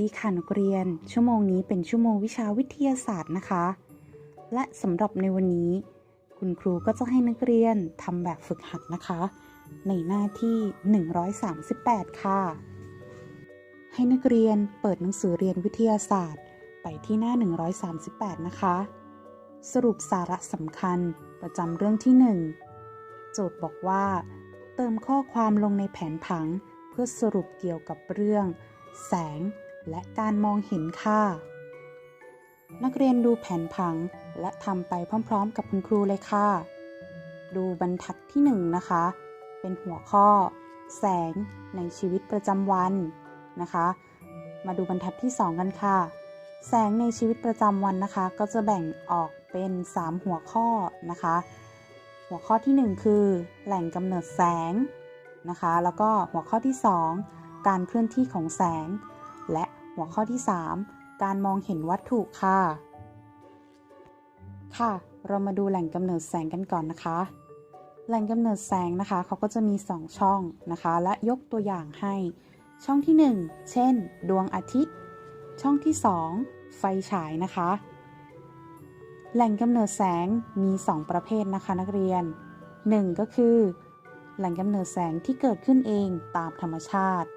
ดีค่ะนักเรียน ชั่วโมงนี้เป็นชั่วโมงวิชาวิทยาศาสตร์นะคะ และสำหรับในวันนี้ คุณครูก็จะให้นักเรียนทำแบบฝึกหัดนะคะ ในหน้าที่ 138 ค่ะ ให้นักเรียนเปิดหนังสือเรียนวิทยาศาสตร์ ไปที่หน้า 138 นะคะ สรุปสาระสำคัญประจำเรื่องที่ 1 โจทย์บอกว่า เติมข้อความลงในแผนผัง เพื่อสรุปเกี่ยวกับเรื่องแสง และการมองเห็นค่ะ นักเรียนดูแผนผังและทำไปพร้อมๆ กับคุณครูเลยค่ะ ดูบรรทัดที่ 1 นะคะ เป็นหัวข้อ แสงในชีวิตประจำวันนะคะ มาดูบรรทัดที่ 2 กันค่ะ แสงในชีวิตประจำวันนะคะ ก็จะแบ่งออกเป็น 3 หัวข้อนะคะ หัวข้อที่ 1 คือแหล่งกำเนิดแสงนะคะ แล้วก็หัวข้อที่ 2 การเคลื่อนที่ของแสง หัวข้อที่ 3 การมองเห็นวัตถุค่ะ ค่ะ เรามาดูแหล่งกำเนิดแสงกันก่อนนะคะ แหล่งกำเนิดแสงนะคะเขาก็จะมี 2 ช่องนะคะ และยกตัวอย่างให้ ช่องที่ 1 เช่น ดวงอาทิตย์ ช่องที่ 2 ไฟฉายนะคะ แหล่งกำเนิดแสงมี 2 ประเภทนะคะนักเรียน 1 ก็คือ แหล่งกำเนิดแสงที่เกิดขึ้นเองตามธรรมชาติ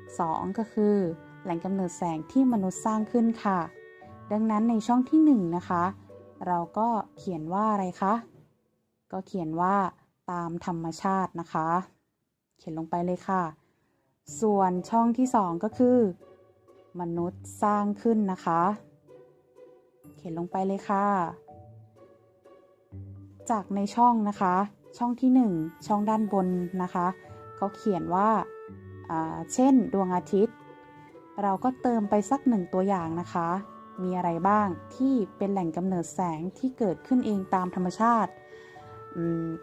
2 ก็คือ แหล่งกำเนิดแสงที่มนุษย์สร้างขึ้นค่ะ ดังนั้นในช่องที่1นะคะ เราก็เขียนว่าอะไรคะ ก็เขียนว่าตามธรรมชาตินะคะ เขียนลงไปเลยค่ะ ส่วนช่องที่ 2 ก็คือ มนุษย์สร้างขึ้นนะคะ เขียนลงไปเลยค่ะ จากในช่องนะคะ ช่องที่ 1 ช่องด้านบนนะคะเขาเขียนว่าอ่าเช่น ดวงอาทิตย์ เราก็เติมไปสักหนึ่งตัวอย่างนะคะ มีอะไรบ้างที่เป็นแหล่งกำเนิดแสงที่เกิดขึ้นเองตามธรรมชาติ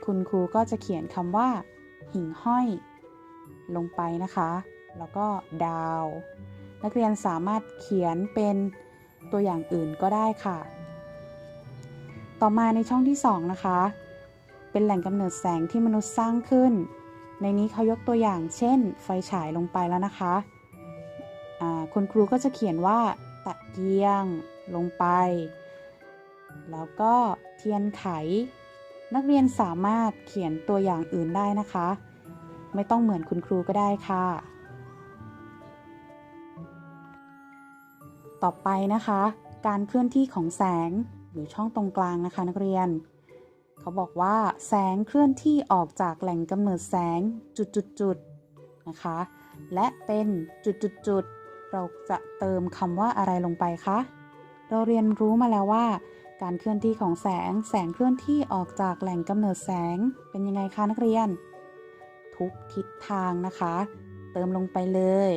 คุณครูก็จะเขียนคำว่า หิ่งห้อย ลงไปนะคะ แล้วก็ดาว นักเรียนสามารถเขียนเป็นตัวอย่างอื่นก็ได้ค่ะ ต่อมาในช่องที่ 2 นะคะ เป็นแหล่งกำเนิดแสงที่มนุษย์สร้างขึ้น ในนี้เขายกตัวอย่างเช่น ไฟฉายลงไปแล้วนะคะ คุณครูก็จะเขียนว่า ตะเกียงลงไป แล้วก็เทียนไข นักเรียนสามารถเขียนตัวอย่างอื่นได้นะคะ ไม่ต้องเหมือนคุณครูก็ได้ค่ะ ต่อไปนะคะ การเคลื่อนที่ของแสงอยู่ช่องตรงกลางนะคะนักเรียน เขาบอกว่าแสงเคลื่อนที่ออกจากแหล่งกำเนิดแสงจุดๆๆนะคะ และเป็นจุดๆๆ เราจะเติมคำว่าอะไรลงไปคะ เราเรียนรู้มาแล้วว่า การเคลื่อนที่ของแสง แสงเคลื่อนที่ออกจากแหล่งกำเนิดแสงเป็นยังไงคะนักเรียน ทุกทิศทางนะคะ เติมลงไปเลย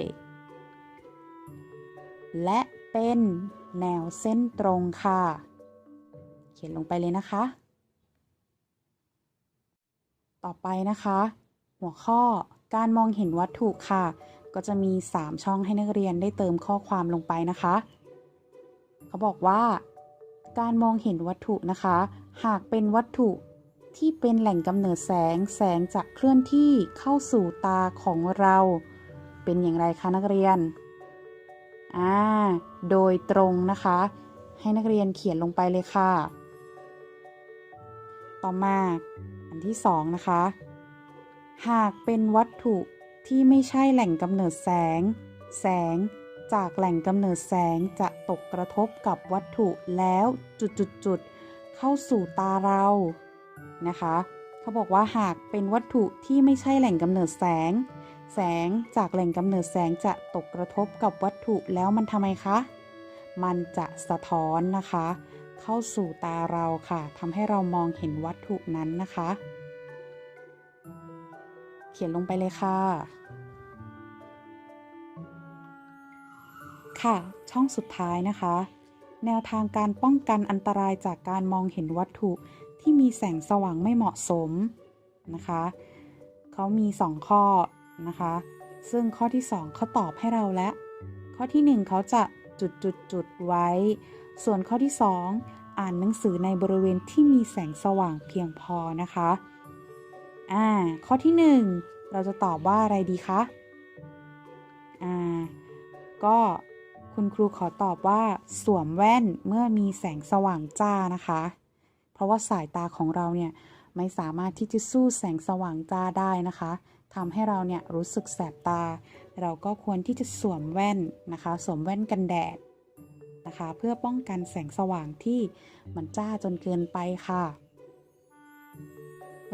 และเป็นแนวเส้นตรงค่ะ เขียนลงไปเลยนะคะ ต่อไปนะคะ หัวข้อการมองเห็นวัตถุค่ะ ก็จะมี 3 ช่องให้นักเรียนได้เติมข้อความลงไปนะคะ เขาบอกว่า การมองเห็นวัตถุนะคะ หากเป็นวัตถุที่เป็นแหล่งกำเนิดแสง แสงจะเคลื่อนที่เข้าสู่ตาของเรา เป็นอย่างไรคะนักเรียน อ่า โดยตรงนะคะ ให้นักเรียนเขียนลงไปเลยค่ะ ต่อมา อันที่สองนะคะ หากเป็นวัตถุ ที่ไม่ใช่แหล่งกำเนิดแสง แสงจากแหล่งกำเนิดแสงจะตกกระทบกับวัตถุแล้วจุดๆเข้าสู่ตาเรานะคะ เขาบอกว่าหากเป็นวัตถุที่ไม่ใช่แหล่งกำเนิดแสง แสงจากแหล่งกำเนิดแสงจะตกกระทบกับวัตถุแล้วมันทำไมคะ มันจะสะท้อนนะคะ เข้าสู่ตาเราค่ะทำให้เรามองเห็นวัตถุนั้นนะคะ เขียนลงไปเลยค่ะ ค่ะ ช่องสุดท้ายนะคะ แนวทางการป้องกันอันตรายจากการมองเห็นวัตถุที่มีแสงสว่างไม่เหมาะสมนะคะ เขามี 2 ข้อนะคะ ซึ่งข้อที่ 2เขาตอบให้เราแล้ว ข้อที่ 1 เขาจะจุดจุดจุดไว้ ส่วนข้อที่ 2 อ่านหนังสือในบริเวณที่มีแสงสว่างเพียงพอนะคะ อ่า ข้อที่ 1 เราจะตอบว่าอะไรดีคะ อ่า ก็คุณครูขอตอบว่าสวมแว่นเมื่อมีแสงสว่างจ้านะคะ เพราะว่าสายตาของเราเนี่ยไม่สามารถที่จะสู้แสงสว่างจ้าได้นะคะทำให้เราเนี่ยรู้สึกแสบตา เราก็ควรที่จะสวมแว่นนะคะ สวมแว่นกันแดดนะคะ เพื่อป้องกันแสงสว่างที่มันจ้าจนเกินไปค่ะ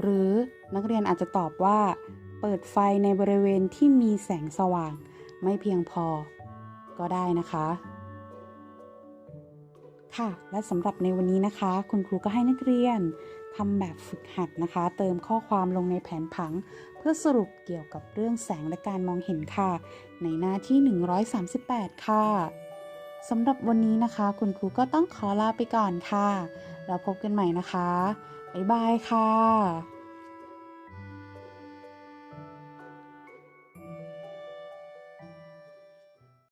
หรือนักเรียนอาจจะตอบว่า เปิดไฟในบริเวณที่มีแสงสว่าง ไม่เพียงพอ ก็ได้นะคะ ค่ะและสำหรับในวันนี้นะคะ คุณครูก็ให้นักเรียนทำแบบฝึกหัดนะคะ เติมข้อความลงในแผนผัง เพื่อสรุปเกี่ยวกับเรื่องแสงและการมองเห็นค่ะ ในหน้าที่ 138 ค่ะสำหรับวันนี้นะคะ คุณครูก็ต้องขอลาไปก่อนค่ะ แล้วพบกันใหม่นะคะ บ๊ายบายค่ะ